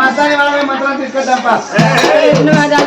మతాన్ని వాళ్ళ మంత్రం తీసుకొద్దాంప మనలో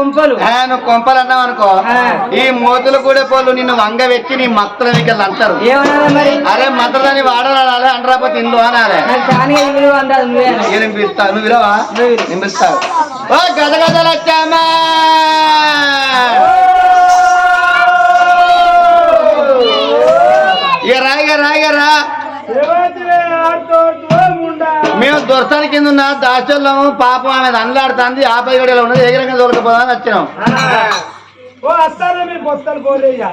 కొంపలు. నువ్వు కొంపలు అన్నావు అనుకో. ఈ మోతులు కూడా పోలు నిన్ను వంగ వెచ్చి నీ మత్తల వికెళ్ళు అంటారు అరే మతదాన్ని వాడరాలి అంటరాపోతే ఇందు అనాలే. అందాలి నువ్వే విలవా? నువ్వు విలు. నింపిస్తావు. ఓ గద గదలు వచ్చామా! ఇక రా ఇక రా. దొరసాని కింద ఉన్న దాచోళ్ళము పాపం ఆమె అండ్లాడుతుంది ఆ పై గడిలో ఉన్నది ఏ రకంగా దొరకపోదామని వచ్చినాం. ఓ అత్తారు మీ బొత్తలు పోలేయ్యా.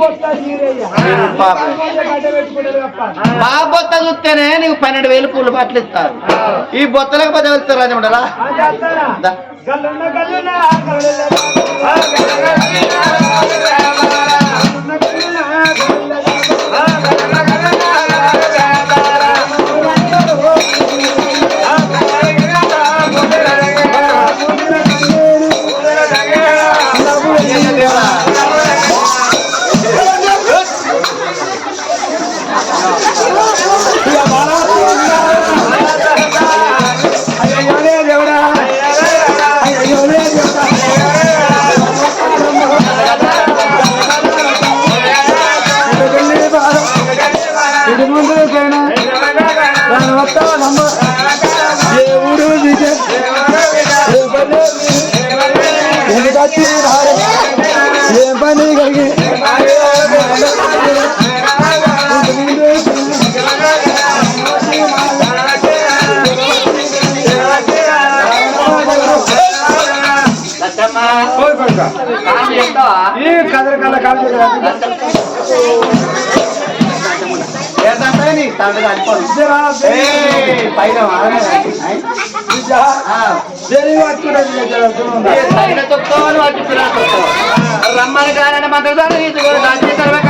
బొత్తలు తీరేయ్యా. బొత్త చూస్తేనే నీకు పన్నెండు వేలు పూలు బట్టలు ఇస్తారు. ఈ బొత్తలకు పది వెళ్తారు రాజు ఉండరా. గల్లున్న గల్లున్న పైన రమ్మని కారణం మంత్రి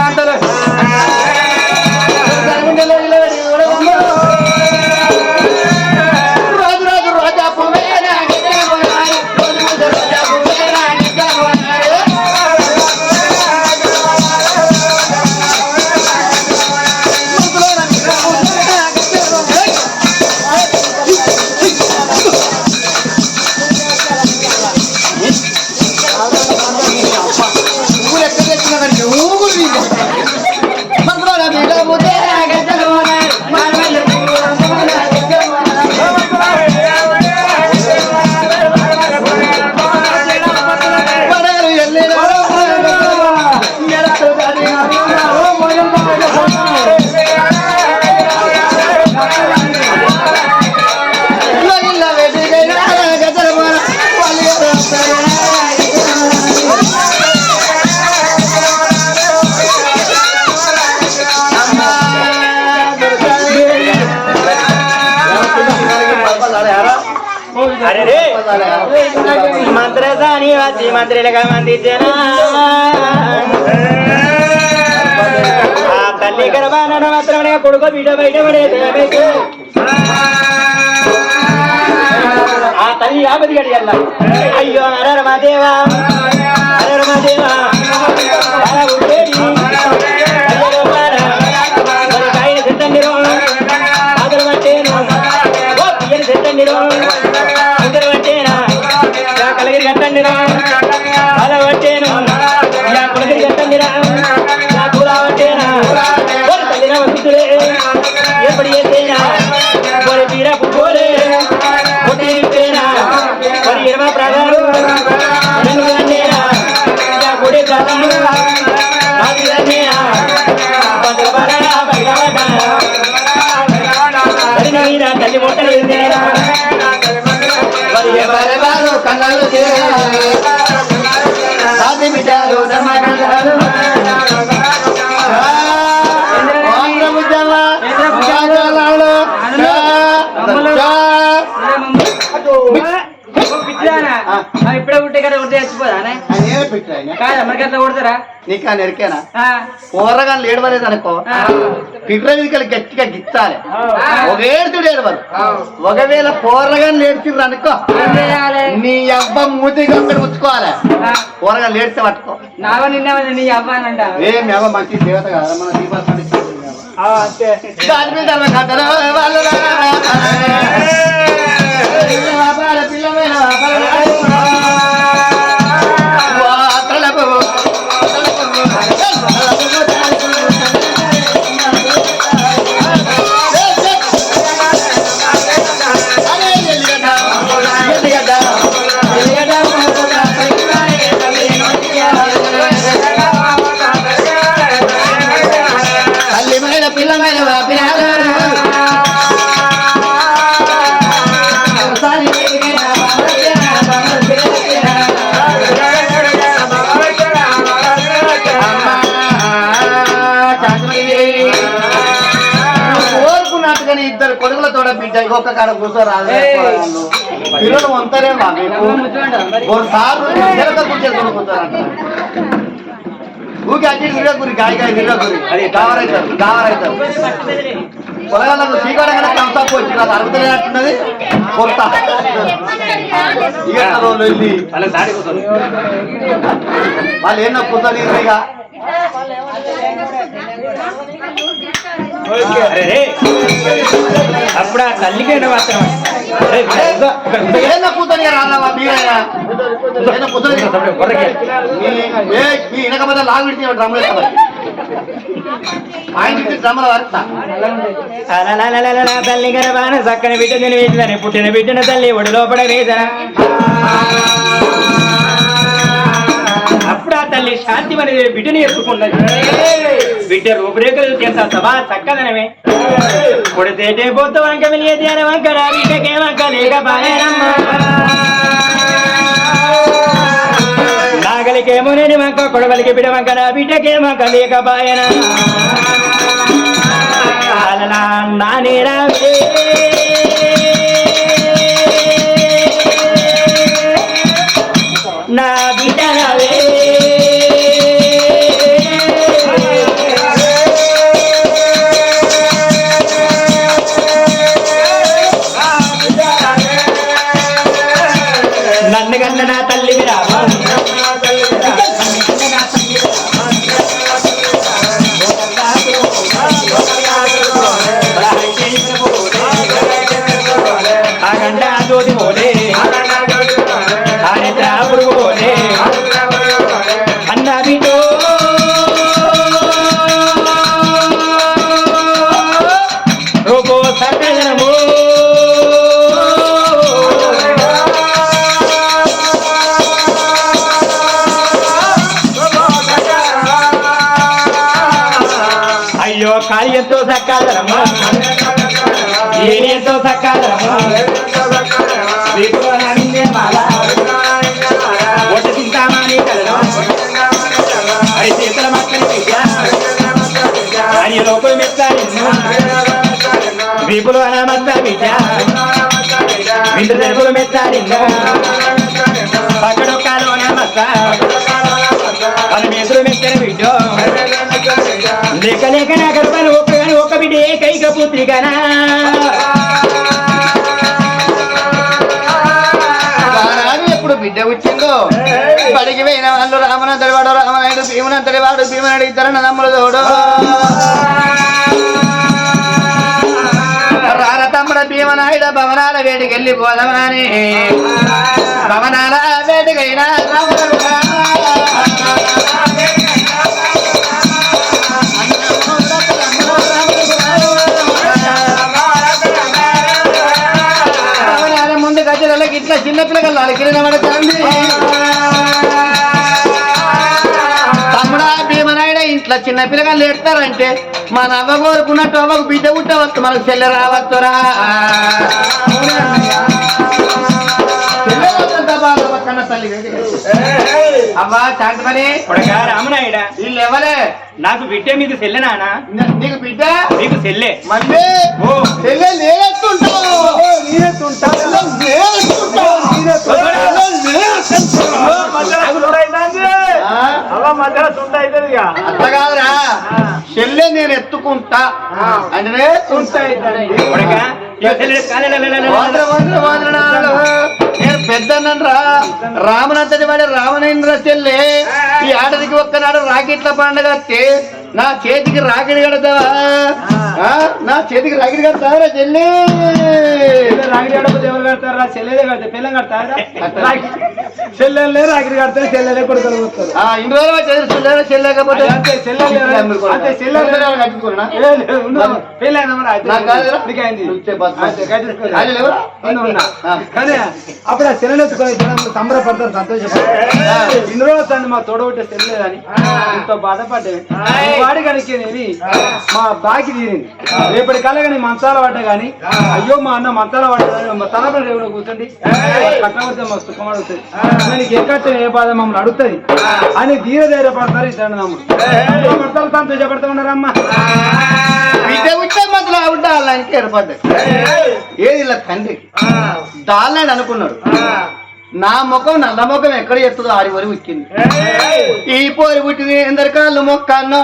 వచ్చి మంత్రులుగా మందించిన ఆ తల్లి గర్భాన మాత్రమే కొడుకు బిడ్డ బయట పడే ఆ తల్లి యాభై గడియల్ల అయ్యో నర దేవా రమాదేవ అలా Yeah. అట్లా కొడతారా నీకు ఆ, కూరగా ఏడవలేదు అనుకో మీదకి గట్టిగా గిచ్చాలి ఆ. ఒక ఏడుతుడు ఏడవరు ఒకవేళ కూరగా నేర్చిర్రు అనుకో నీ అబ్బ మూతిగా అక్కడ ఉంచుకోవాలి ఆ, కూరగా లేడితే పట్టుకో నావ నిన్న నీ అవ్వానంట ఏ మేవ మంచి దేవత కదా మన ఆ, అంతే దాని మీద పిల్లమైన కొడుకులతో బిడ్డ ఒక్క కాడ కూర్చోరాదు పిల్లలు వంతరే సార్లు కూర్చోరంట ఊకి అన్ని నిరగురి గాయగా నిరగురి అది గావరైతారు గావరైతారు. పొలగాళ్ళకు శ్రీకాడంగా కంసపు వచ్చి నాకు అరుగుతున్నట్టున్నది కొత్త ఇక రోజులు వెళ్ళి వాళ్ళు ఏం నొప్పుతుంది ఇక? అప్పుడు ఆ తల్లికి మాత్రం. తల్లి పుట్టిన బిడ్డన తల్లి ఒడి లోపల కూడా తల్లి శాంతి అనేది బిడ్డని ఎత్తుకున్నది. బిడ్డ రూపురేఖలు చేస్తా సభా చక్కదనమే. కొడితేటే పోతూ వంక మిలియది అని వంక నా బిడ్డకే వంక లేక నాగలికేమో నేను వంక కొడవలికి బిడ వంక నా బిడ్డకే వంక లేక బాయనా అలలా సకాలము ఏని ఎంతో విగ్రహాన్ని మాల ఒట్టు తింటామని కలడం అది చేతుల మక్కని విద్య. అని లోపల మెత్త వీపులు అనమత్త విద్య. విందు తెరుపులు మెత్త నిన్ను మత్త ఆనాడు ఎప్పుడు బిడ్డ వచ్చిందో బడికి పోయిన వాళ్ళు రామనంతటి వాడు రామనాయుడు భీమనంతటి వాడు భీమనాయుడు ఇద్దరు నమ్ములు తోడు. రార తమ్ముడ భీమనాయుడ భవనాల వేడికి వెళ్ళి పోదామని. భవనాల వేడికైనా గజలకి ఇట్లా చిన్న పిల్లలు అలికిన పడతాంది తమ్ముడా భీమనాయుడ ఇంట్లో చిన్న పిల్లగాళ్ళు ఎడతారంటే మన అవ్వ కోరుకున్నట్టు అవ్వకు బిడ్డ పుట్టవచ్చు మనకు చెల్లె రావచ్చురా. శాంతమని కొడగా రామనాయుడా. వీళ్ళు ఎవరే నాకు బిడ్డ మీకు సెల్లెనానా నీకు బిడ్డ? నీకు సెల్లే మళ్ళీ? ఓ. అట్లా కాదురా. చెల్లె నేను ఎత్తుకుంటా. అంటే. నేను పెద్దన్నరా రామనంతటి వాడి రామనేంద్ర చెల్లె. ఈ ఆటదికి ఒక్కనాడు రాకెట్ల పండుగ నా చేతికి రాకెట్ కడతావా? నా చేతికి రాకెట్ కడతావరా చెల్లి? రాగిడి గడపతి ఎవరు కడతారా చెల్లెలే కడతారు పిల్లం కడతారా? చెల్లెలే రాగిడి కడతారు చెల్లెలే కొడుకులు వస్తారు ఇన్ని రోజులు చెల్లెకపోతే. కానీ అప్పుడు ఆ చెల్లెలు ఎత్తుకొని సంబరపడతారు సంతోషపడతారు. ఇన్ని రోజులు మా తోడబుట్టే చెల్లెదని ఎంతో బాధపడ్డే వాడి కనుకనేవి మా బాకి తీరింది. రేపటి కాలే కానీ మంచాల పడ్డా కానీ అయ్యో మా అన్న మంచాల పడ్డా మా తలపై రేవులో కూర్చోండి. కట్టవద్ద మా సుఖం అడుగుతుంది దానికి ఏ కట్ట ఏ బాధ మమ్మల్ని అడుగుతుంది? అని ధీర ఇద్దరు నమ్ముడు పడతారు ఉన్నారమ్మా బిడ్డ ఉంటే మధ్యలో ఆవిడ దాళ్ళకి ఏర్పడ్డాయి. ఏది ఇలా తండ్రికి దాళ్ళని అనుకున్నాడు. నా ముఖం నల్ల ముఖం ఎక్కడ ఎత్తుందో ఆడి వరకు ఉక్కింది ఈ పోరి పుట్టింది ఎందరి కాళ్ళు మొక్కన్నా?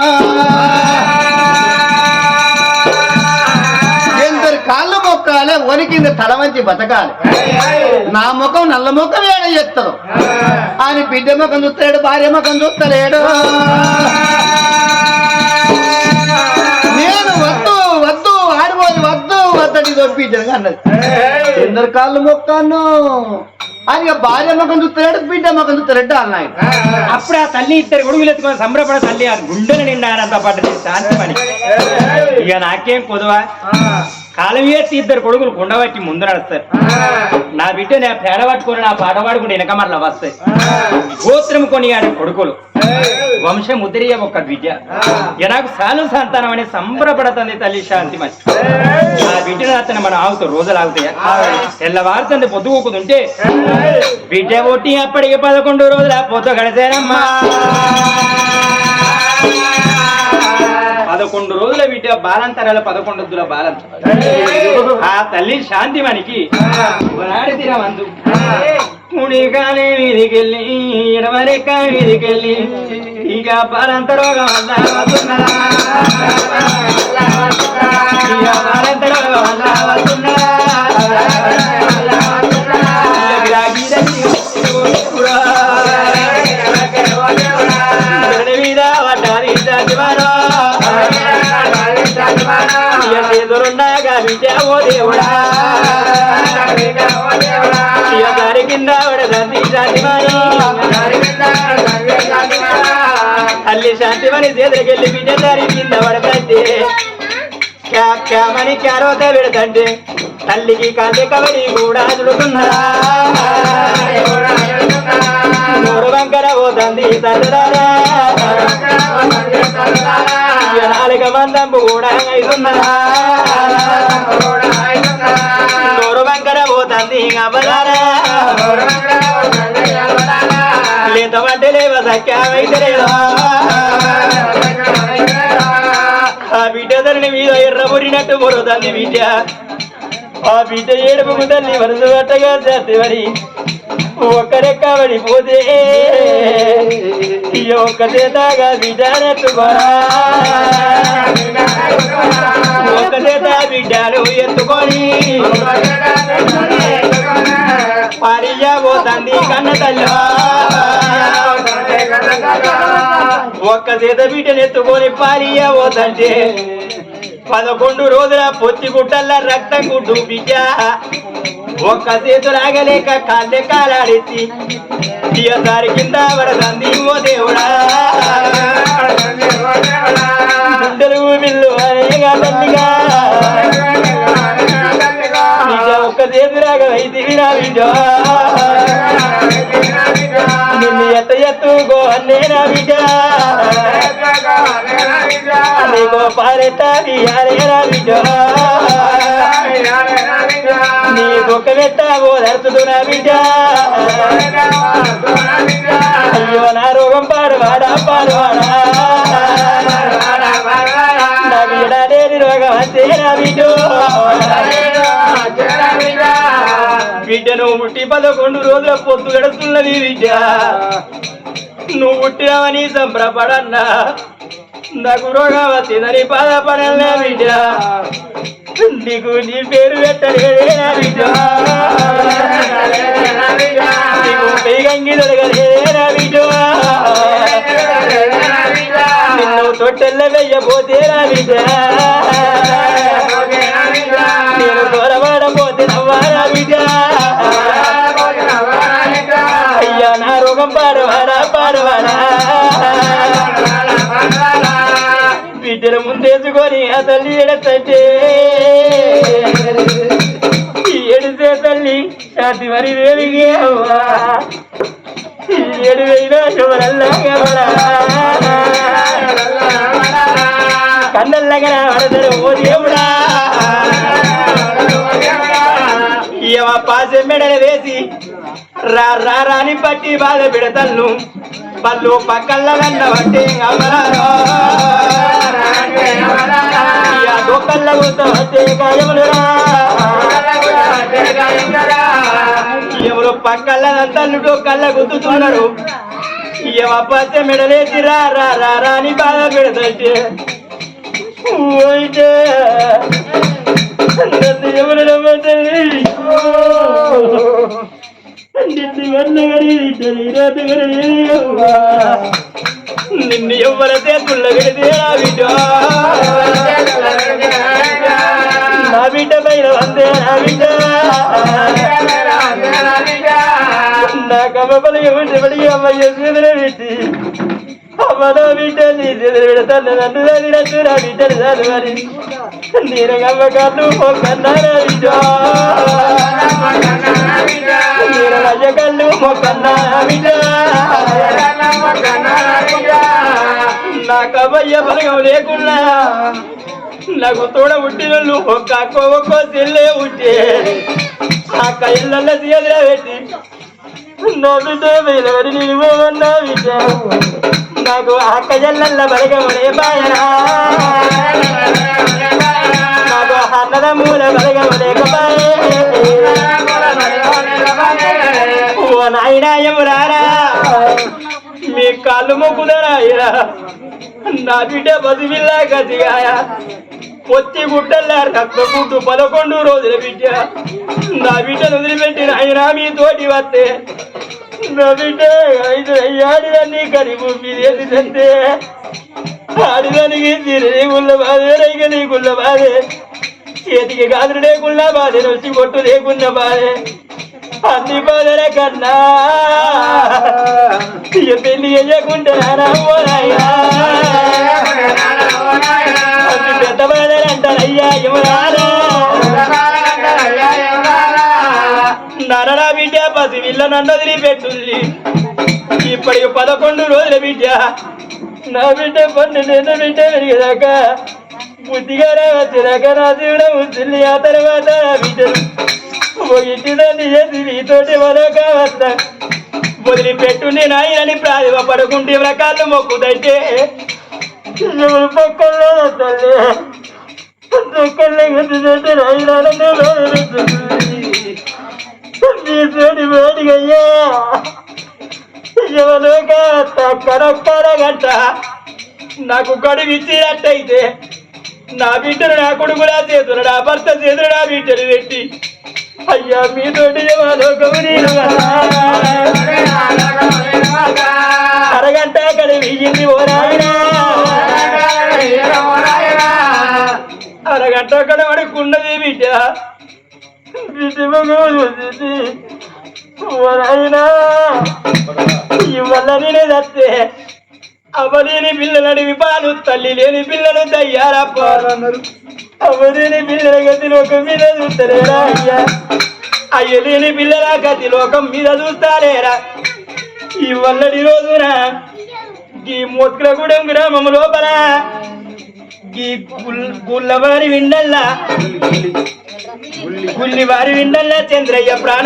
ఎందరి కాళ్ళు మొక్కాలే? వణికింది తల వంచి బతకాలి. నా ముఖం నల్ల ముఖం ఏడ ఎత్తదు అని బిడ్డ ముఖం చూస్తాడు భార్య ముఖం చూస్తలేడు నేను వద్దు వద్దు ఆడిపోయి వద్దు వద్దని దొప్పించాను అన్నది ఎందరు కాళ్ళు మొక్కాను అని ఇక భార్య ముఖం చూస్తున్నాడు బిడ్డ ముఖం చూస్తున్నాడు అన్నాడు అప్పుడు ఆ తల్లి ఇద్దరు కొడుకులు ఎత్తుకొని సంబరపడ తల్లి ఆ గుండెలు నిండానంత పడ్డది శాంతి పని. ఇక నాకేం పొదువా? కాలం ఎత్తి ఇద్దరు కొడుకులు గుండబట్టి ముందు నడుస్తారు. నా బిడ్డ నా పేడ పట్టుకొని నా పాట పాడుకుంటే వెనక మరలా వస్తాయి. గోత్రం కొని ఆడే కొడుకులు. వంశం ముద్రియ ఒక్క ఇక నాకు సాలు సంతానం అనే సంబరపడుతుంది తల్లి శాంతి మంచి నా బిడ్డ అతను మన ఆగుతావు రోజులు ఆగుతాయా? తెల్లవారుతుంది పొద్దుకోకుంటే బిడ్డ ఒట్టి అప్పటికి పదకొండు రోజుల పొద్దు గడిచారమ్మా పదకొండు రోజుల బిడ్డ బాలంతరాల పదకొండు వద్దుల బాలంత ఆ తల్లి శాంతి మనకి ఒకనాడు తినమందు ముడిగానే వీధికెళ్ళి ఎడమరెక్క వీధికెళ్ళి ఇక బాలంత రోగం వల్ల వస్తున్నదా ఇక గావించావో దేవుడా. గారి కింద అల్లి సత్యవారా. తల్లి శాంతిమని చేతులకెళ్ళి బిడ్డ దారి కింద పడతంటే క్యామని క్యారోత పెడతంటే తల్లికి కాంతి కవరి కూడా చుడుతున్నారా నోరు వంకర పోతుంది తల్లుదారా నాలుగ మందంపు కూడా అవుతున్నదా నోరు వంకర పోతుంది అవ్వదారా లేత లేవ సఖ్యమైతే ఆ బిడ్డ ధరణి మీద ఎర్ర మురినట్టు మొరుతుంది బిడ్డ ఆ బిడ్డ ఏడుపు తల్లి వరుస పట్టగా చేస్తే ఒక్కరే ఒక్కరెక్క పడిపోతే ఈ ఒక్క చేతగా బిడ్డ నెత్తుకోరా ఎత్తుకొని పారియా పోతుంది కన్న తల్లి ఒక్క చేత బిడ్డను ఎత్తుకొని పాలియ పోతంటే పదకొండు రోజుల పొత్తి గుట్టల్ల రక్తం గుడ్డు బిడ్డ. ఒక్క చేతు రాగలేక కాళ్ళే కాలాడేసి దారి కింద పడదంది ఓ దేవుడా. గుండెలు బిల్లు అనేగా తల్లిగా. ఒక్క చేతు రాగ వైద్యురా బిడ్డ నిన్ను ఎత్త ఎత్తుకో అన్నేనా బిడ్డ నీకో పారెట్ట బియ్యాలేరా బిడ్డ నీ బొక్క పెట్ట ఓదర్చుదురా బిడ్డ అయ్యో నా రోగం పాడువాడా పాడువాడా నా లేని రోగం అంతేనా బిడ్డ బిడ్డ నువ్వు పుట్టి పదకొండు రోజుల పొద్దు గడుస్తున్నది బిడ్డ. నువ్వు పుట్టినావని సంబరపడన్నా. నాకు రోగం వచ్చిందని బాధపడలే బిడ్డ. నీకు నీ పేరు పెట్టలేదేనా బిడ్డ. నీకు పేగంగి దొరకలేదేనా నిన్ను తొట్టెల్ల వెయ్యబోతేనా బిడ్డ నేను దూరపడబోతే నవ్వారా బిడ్డ అయ్యా నా రోగం పాడవాడా పాడవాడా? బిడ్డను ముందేసుకొని ఆ తల్లి ఎడతంటే. ఎడితే తల్లి శాంతి మరి దేవికి అవ్వా. ఏడు వేయినా శుభరల్లాగా కన్నల్లగా వరదడు ఓ దేవుడా ఇవ పాసె మెడలు వేసి రా రా రాని పట్టి బాధ పెడతల్ను పళ్ళు పక్కల్ల వెన్న పట్టి అమరారో ఇయ దొక్కల్ల గుర్త గాయములురా ఎవరు పక్కల్ల తల్లు డొక్కల్ల గుద్దుతున్నారు. ఇవ పచ్చ మెడలేసి రా రా రా రాని బాధ పెడతంటే నన్ను ఎవరు నమ్మంటారు నిన్ను వన్నగడి నిన్ను ఎవరి నా బిడ్డ? నా బిడ్డ పైన వందే నా బిడ్డ? నా కమ్మపలు ఎవరి అమ్మయ్య చేతులు అమ్మ నా బిడ్డ నీ చేతులు పెడతాను నన్ను చదివినట్టు నా నా కబయ్య బలగం లేకున్నా నాకు తోడ పుట్టినోళ్ళు ఒక్క అక్క ఒక్కో చెల్లే ఉంటే ఆ కళ్ళల్లో తీయదురా పెట్టి నా బిడ్డ వేలవరి నిలువన్నా నాకు అక్క జల్లల్ల బలగములే బాయనా. నాకు అన్నదమ్ముల బలగములేకపాయే ఓ నాయనా ఎమురారా మీ కాళ్ళు మొక్కుదరాయరా నా బిడ్డ బతివిల్లా గతిగాయ. పొత్తి గుట్టల్లా రక్త పదకొండు రోజుల బిడ్డ. నా బిడ్డను వదిలిపెట్టిన ఆయన మీ తోటి వస్తే నా బిడ్డ ఐదు అయ్యాడిదాన్ని కరిపు మీదేసి తంతే ఆడిదానికి తిరిగి గుళ్ళ బాధే రైక నీ గుళ్ళ బాధే చేతికి గాజులు లేకుండా బాధే నొచ్చి కొట్టు లేకుండా బాధే. అన్ని బాధల కన్నా ఇక పెళ్ళి చేయకుండా అన్ని పెద్ద బాధలు అంటారయ్యా ఎవరారా పసి విల్ల నన్ను వదిలిపెట్టుంది ఇప్పటికి పదకొండు రోజుల బిడ్డ. నా బిడ్డ పన్ను పన్నెండు బిడ్డ పెరిగేదాకా బుద్ధిగానే వచ్చేదాకా నా దేవుడ ముద్దుల్ని ఆ తర్వాత నా బిడ్డలు ఒక ఇంటి దాన్ని చేసి నీతోటి మరొక వస్తా వదిలిపెట్టు నాయనని ఆయనని పడుకుంటే రకాలు మొక్కుదంటే ఎవరు పక్కల్లో తల్లి. పక్కల్లో గుర్తుంటే రాయినాడనే నీ పేరు వేడిగయ్యా ఎవరోక కరొక్కర నాకు గడువు ఇచ్చినట్టయితే నా బిడ్డను నా కొడుకులా చేతులు నా భర్త చేతులు నా బిడ్డలు పెట్టి అయ్యా మీతోటి లోకము నేను అరగంట అక్కడ వెయ్యింది ఓ నాయనా. అరగంట అక్కడ బిడ్డ. బిడ్డ మగవాడు చూసి, నేనే దత్తే. అవలేని పిల్లలని విపాలు పాలు తల్లి లేని పిల్లలు దయ్యారప్పారు అవలేని పిల్లల గతి లోకం మీద చూస్తలేరా అయ్యా? అయ్యలేని పిల్లల గతి లోకం మీద చూస్తారేరా ఈ వల్లడి రోజున ఈ మొత్కలగూడెం గ్రామం లోపల గుల్లవారి విండల్లా. గుల్లివారి విండల్లా చంద్రయ్య ప్రాణ